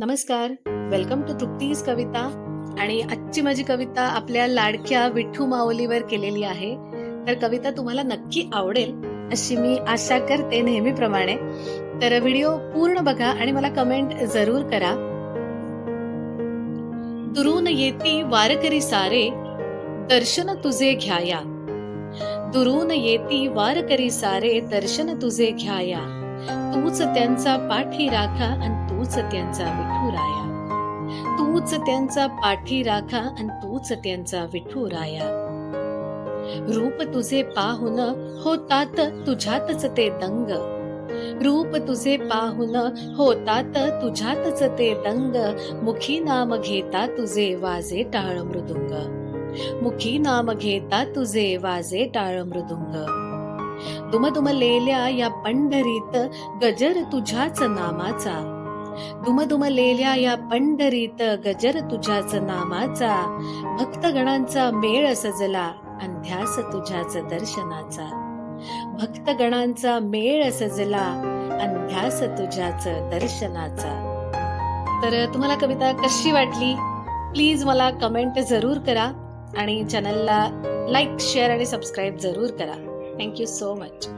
नमस्कार. Welcome to Trupti's कविता आणि आजची माझी कविता आपल्या लाडक्या विठ्ठू माऊलीवर केलेली आहे. तर कविता तुम्हाला नक्की आवडेल अशी मी आशा करते नेहमीप्रमाणे. तर व्हिडिओ पूर्ण बघा आणि मला कमेंट जरूर करा. दुरून येती वारकरी सारे दर्शन तुझे घ्याया. दुरून येती वारकरी सारे दर्शन तुझे घ्याया. तूच त्यांचा पाठी राखा आणि तूच त्यांचा विठू राया तूच त्यांचा पाठी राखा आणि तूच त्यांचा विठू राया रूप तुझे पाहुन होतात तुझ्यातच ते दंग. रूप तुझे पाहुन होतात तुझ्यातच ते दंग. मुखी नाम घेता तुझे वाजे टाळ मृदुंग. मुखी नाम घेता तुझे वाजे टाळ मृदुंग. दुमदुमलेल्या या पंढरीत गजर तुझ्याच नामाचा. दुमदुमलेल्या या पंढरीत गजर तुझ्याच नामाचा. भक्तगणांचा मेळ सजला अंध्यास तुझ्याच दर्शनाचा. भक्तगणांचा मेळ सजला अंध्यास तुझ्याच दर्शनाचा. तर तुम्हाला कविता कशी वाटली? प्लीज मला कमेंट जरूर करा आणि चॅनलला लाईक शेअर आणि सबस्क्राईब जरूर करा. Thank you so much